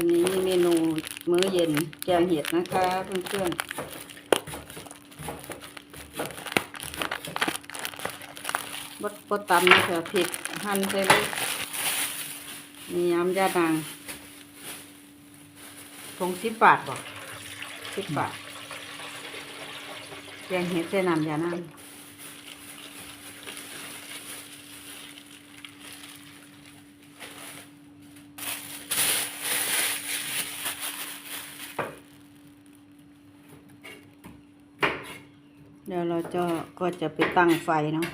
วันนี้เมนูมื้อเย็นแกงเห็ดนะคะเพื่อนๆบดบดตำนะคะพริกหั่นใส่เลยมียำยาดังทงสิบบาทบอกสิบบาทแกงเห็ดใส่น้ำยานาง เดี๋ยวเราจะก็จะไปตั้งไฟเนาะ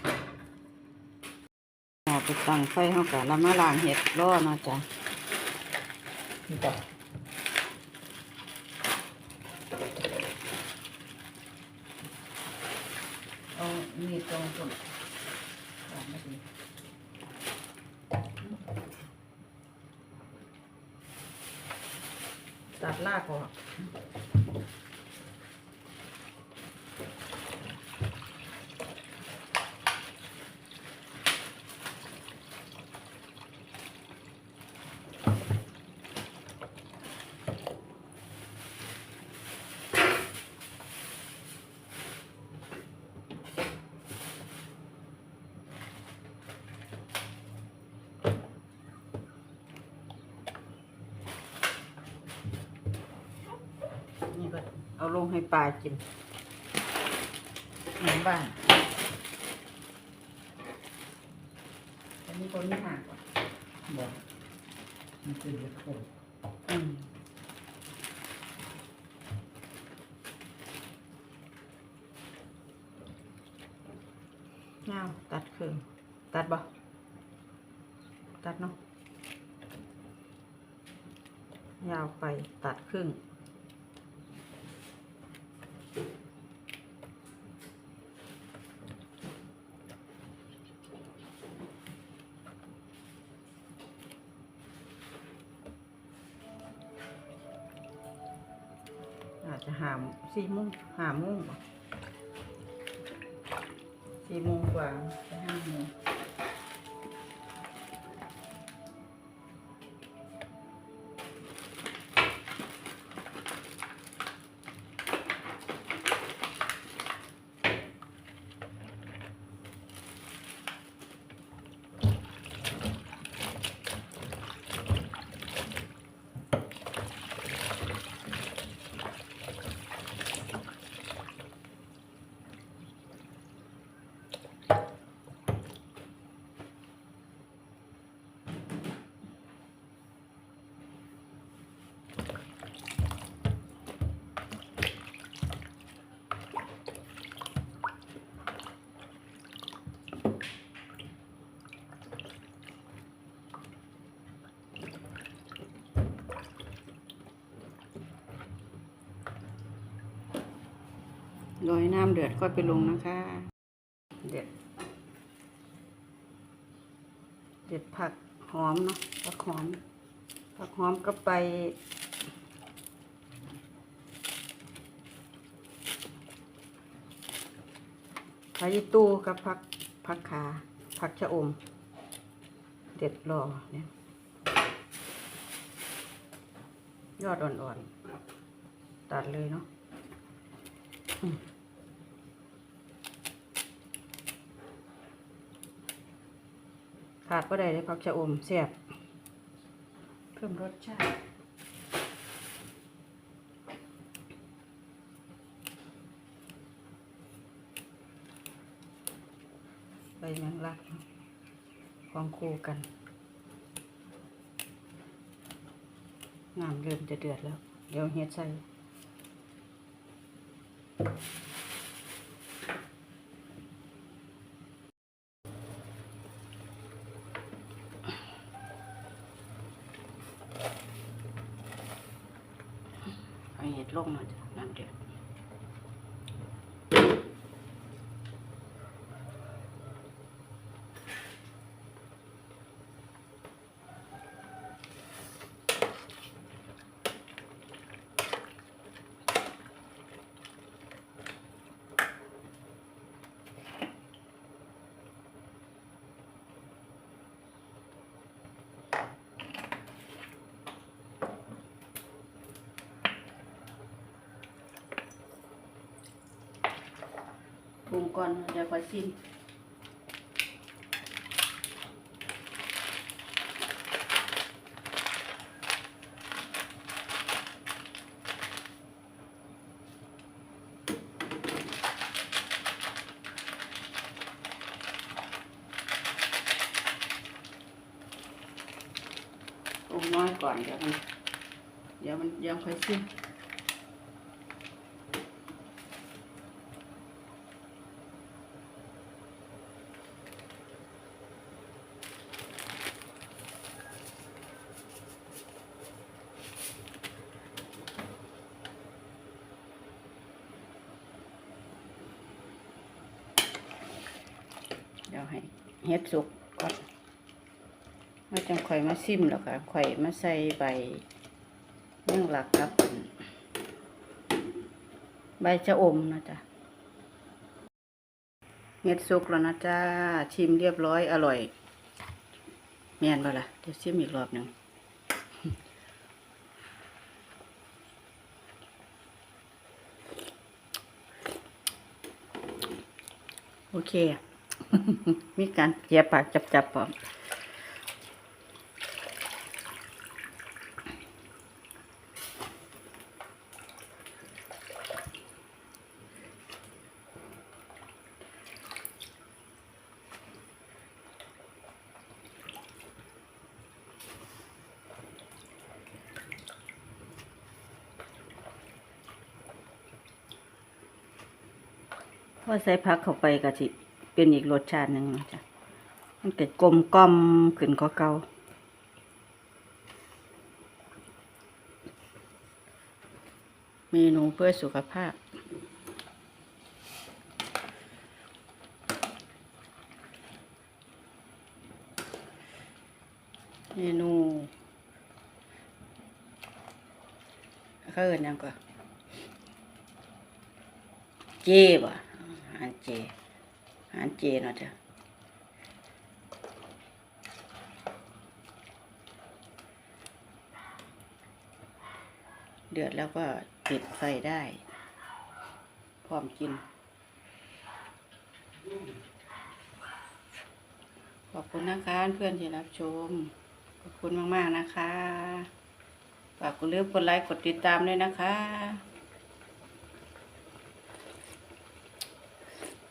เอาไปตั้งไฟเขากะแล้วมาล้างเห็ดรอนะจ้ะนี่จ้ะเอามีดตรงส่วนไม่ดีตัดลากออก นี่ก็เอาลงให้ปลากินหนังบ้านอันนี้คนนี้ห่างกว่าบอกมันเป็นเด็กคนอืมเงาตัดครึ่งตัดบ่ตัดเนาะยาวไปตัดครึ่ง อาจจะหามสี่โมงหาโมงบ่สี่โมงกว่าจะห้าโมง รอให้น้ำเดือดค่อยไปลงนะคะ เด็ด เด็ดผักหอมเนาะผักหอม ผักหอมก็ไปผักยีตู้กับผักผักขาผักชะอม เด็ดรอเนี่ยยอดอ่อนๆ ตัดเลยเนาะอืม ขาดก็ได้เลยผักชะอมแซ่บเพิ่มรสชาติใบแมงลักเนาะของคู่กันน้ำเริ่มจะเดือดแล้ว เดี๋ยวเฮ็ดใส่ เอาเห็ด ลงหน่อยจ้ะน้ำเดียว ดรุงก่อนเดี๋ยวค่อยชิมปรุงน้อยก่อนเดี๋ยวมันเดี๋ยวมันยังค่อยชิม เดี๋ยวให้เฮ็ดสุกก่อนมาจังข่อยมาซิมแล้วค่ะข่อยมาใส่ใบเรื่องหลักกับใบชะอมนะจ๊ะเฮ็ดสุกแล้วนะจ๊ะชิมเรียบร้อยอร่อยแม่นบ่ล่ะเดี๋ยวชิมอีกรอบหนึ่งโอเค มีการเจียปากจับๆพร้อมพอใส่ผักเข้าไปก็สิ เป็นอีกรสชาติหนึ่งจ๊ะมันเกิดกลมกล่อมขึ้นกว่าเก่าเมนูเพื่อสุขภาพ เมนูเขาเอินยังก่อนเจบ่ะอาหารเจอา หารเจเนาะจ้ะเดือดแล้วก็ปิดไฟได้ พร้อมกิน ขอบคุณนะคะเพื่อนที่รับชม ขอบคุณมาก ๆ นะคะฝากกดเลือกกดไลค์กดติดตามด้วยนะคะ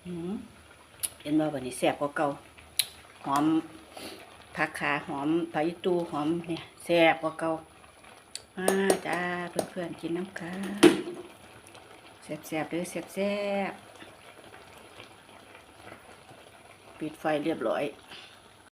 หืม เห็นบ่บันนี้แซ่บกว่าเก่าหอมผักขาหอมผักอีตูหอมเนี่ยแซ่บกว่าเก่ามาจ้าเพื่อนๆกินน้ำค่ะแซ่บๆเด้อแซ่บๆปิดไฟเรียบร้อย